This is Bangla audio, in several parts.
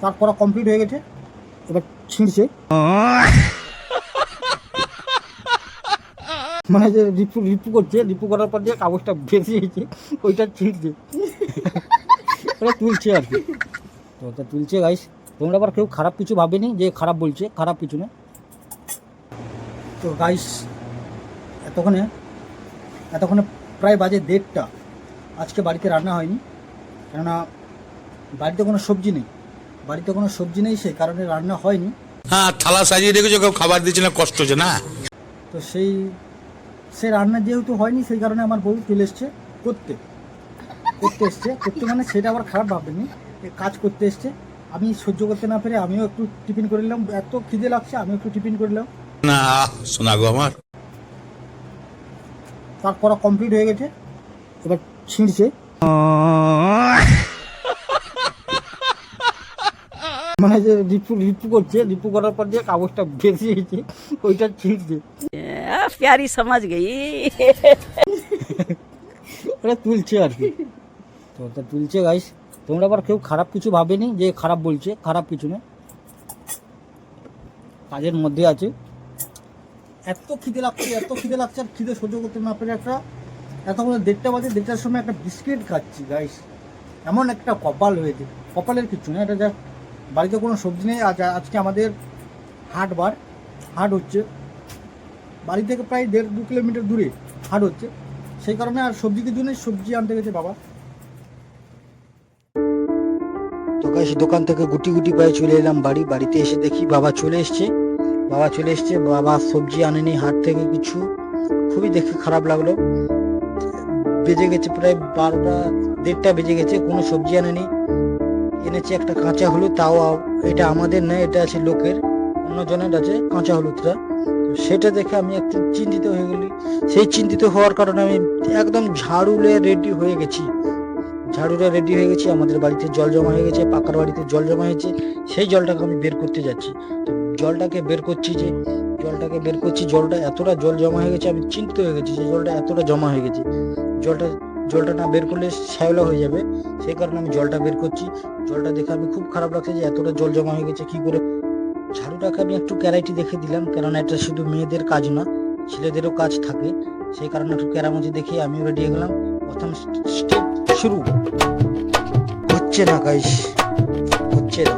তার করা কমপ্লিট হয়ে গেছে। এবার ছিঁড়ছে। মানে যে রিপু রিপু করছে, রিপু করার পর যে কাগজটা বেঁচে গেছে, ওইটা ছিঁড়ছে। ওটা তুলছে আর কি। তো ওটা তুলছে গাইস তোমরা আবার কেউ খারাপ কিছু ভাবেনি যে খারাপ বলছে, খারাপ কিছু না। তো গাইস এতক্ষণে এতক্ষণে প্রায় বাজে দেড়টা। আজকে বাড়িতে রান্না হয়নি। কেননা বাড়িতে কোনো সবজি নেই। বাড়িতে কোনো সবজি নেই সেই কারণে রান্না হয়নি। হ্যাঁ থালা সাজিয়ে রেখেছো কেউ খাবার দিচ্ছে না কষ্ট হচ্ছে না? তো সেই সে রান্না যেহেতু হয়নি সেই কারণে আমার বউ চলে এসছে করতে। করতে এসছে করতে মানে সেটা আবার খারাপ ভাবেনি কাজ করতে এসছে। আমি সহ্য করতে না পেরে আমিও একটু টিফিন করে নিলাম। এত খিদে লাগছে আমিও একটু টিফিন করে নিলাম। না শোনা গো আমার। তারপর কমপ্লিট হয়ে গেছে। এবার ছিঁড়ছে। মানে যে রিপু রিপু করছে রিপু করার পর যে কাগজটা বেরিয়ে গেছে ওইটা ছিঁড়ছে প্যারি সমাজ গেই। ওটা তুলছে আর কি। তো ওটা তুলছে গাইস তোমরা আবার কেউ খারাপ কিছু ভাবেনি যে খারাপ বলছে খারাপ কিছু না। কাজের মধ্যে আছে। এত খিদে লাগছে এত খিদে লাগছে আর খিদে সহ্য করতে না পেরে একটা এত এতক্ষণ দেড়টা বাজে দেড়টার সময় একটা বিস্কিট খাচ্ছি গাইস এমন একটা কপাল হয়েছে। কপালের কিছু না এটা যা বাড়িতে কোনো সবজি নেই। আজ, আজকে আমাদের হাট বার। হাট হচ্ছে। বাড়ি থেকে প্রায় দেড় দু কিলোমিটার দূরে হাট হচ্ছে। সেই কারণে আর সবজি কিছু নেই। সবজি আনতে গেছে বাবা। দোকান থেকে গুটি গুটি পায়ে চলে এলাম বাড়ি। বাড়িতে এসে দেখি বাবা চলে এসছে। বাবা চলে এসছে। বাবা সবজি আনেনি হাট থেকে কিছু। খুবই দেখে খারাপ লাগল। বেজে গেছে প্রায় বারোটা, দেড়টা বেজে গেছে। কোনো সবজি আনেনি। এনেছে একটা কাঁচা হলুদ, তাও এটা আমাদের নয় এটা আছে লোকের। অন্যজনের আছে কাঁচা হলুদটা। সেটা দেখে আমি একটু চিন্তিত হয়ে গেলি। সেই চিন্তিত হওয়ার কারণে আমি একদম ঝাড়ুলে রেডি হয়ে গেছি। ঝাড়ুলে রেডি হয়ে গেছি, আমাদের বাড়িতে জল জমা হয়ে গেছে, পাকার বাড়িতে জল জমা হয়েছে। সেই জলটাকে আমি বের করতে যাচ্ছি। তো জলটাকে বের করছি যে, জলটাকে বের করছি, জলটা এতটা জল জমা হয়ে গেছে, আমি চিন্তিত হয়ে গেছি যে জলটা এতটা জমা হয়ে গেছে। জলটা জলটা না বের করলে শ্যাওলা হয়ে যাবে। সেই কারণে আমি জলটা বের করছি। জলটা দেখে আমি খুব খারাপ লাগছে যে এতটা জল জমা হয়ে গেছে, কি করে? ঝাড়ুটাকে আমি একটু ক্যারাইটি দেখে দিলাম, কেননা এটা শুধু মেয়েদের কাজ না, ছেলেদেরও কাজ থাকে। সেই কারণে একটু ক্যারামতি দেখে আমিও রেডি হয়ে গেলাম। প্রথম স্টেপ শুরু। হচ্ছে না গাইস হচ্ছে না।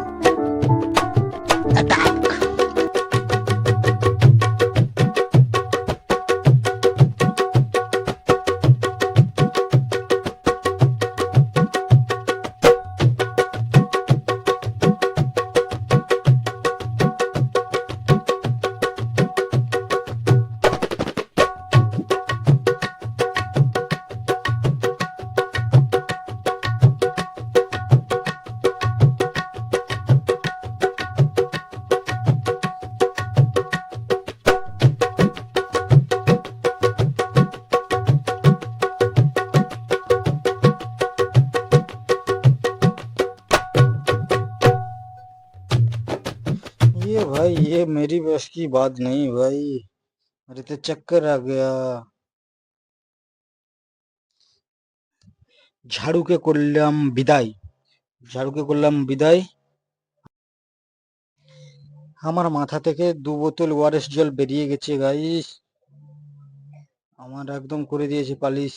भाई ये मेरी बस की बात नहीं भाई मेरे तो चक्कर आ गया ঝাড়ুকে করলাম বিদায় ঝাড়ুকে করলাম বিদায় আমার মাথা থেকে দু বোতল ওয়ারেস জল বেরিয়ে গেছে গাইস আমার একদম করে দিয়েছে পালিশ